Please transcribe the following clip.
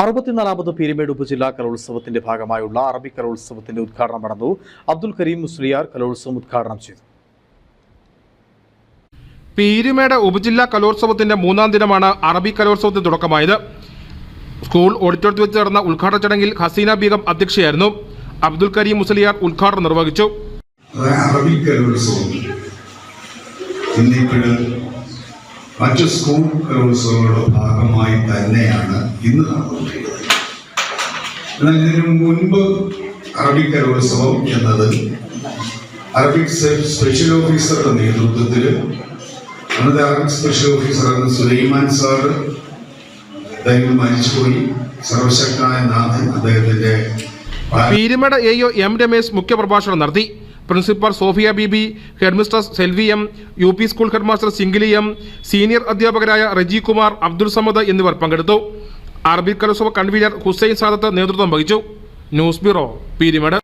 അറുപത്തിനാലാമത് പീരുമേട് ഉപജില്ലാ കലോത്സവത്തിന്റെ ഭാഗമായുള്ള അറബി കലോത്സവത്തിന്റെ ഉദ്ഘാടനം നടന്നു അബ്ദുൽ കരീം മുസ്ലിയാർ കലോത്സവം ഉദ്ഘാടനം ചെയ്തു. പീരുമേട് ഉപജില്ലാ കലോത്സവത്തിന്റെ മൂന്നാം ദിനമാണ് അറബി കലോത്സവത്തിന് തുടക്കമായത്. സ്കൂൾ ഓഡിറ്റോറിയത്തിൽ വെച്ച് നടന്ന ഉദ്ഘാടന ചടങ്ങിൽ ഹസീന ബീഗം അധ്യക്ഷയായിരുന്നു. അബ്ദുൽ കരീം മുസ്ലിയാർ ഉദ്ഘാടനം നിർവഹിച്ചു. അറബി കലോത്സവം. മറ്റു സ്കൂൾ കലോത്സവങ്ങളുടെ ഭാഗമായി തന്നെയാണ് ഇന്ന് നടന്നുകൊണ്ടിരിക്കുന്നത് എന്നാൽ ഇതിനു മുൻപ് അറബിക് കലോത്സവം എന്നത് അറബിക് സ്പെഷ്യൽ ഓഫീസറുടെ നേതൃത്വത്തിൽ അന്നത്തെ അറബിക് സ്പെഷ്യൽ എന്ന സുലൈമാൻ സാർ ദൈവം മരിച്ചുപോയി. സർവശക്തനായ നാഥൻ അദ്ദേഹത്തിന്റെ പീരുമട എ എം രമേശ് മുഖ്യപ്രഭാഷണം നടത്തി. Principal Sophia Bibi headmistress Selvi M U P school headmaster സിംഗിലി M senior അധ്യാപകരായ റജി കുമാർ അബ്ദുൾ സമദ് എന്നിവർ പങ്കെടുത്തു. അറബിക് കലോത്സവ കൺവീനർ ഹുസൈൻ സാദത്ത് നേതൃത്വം വഹിച്ചു. News bureau Peermade.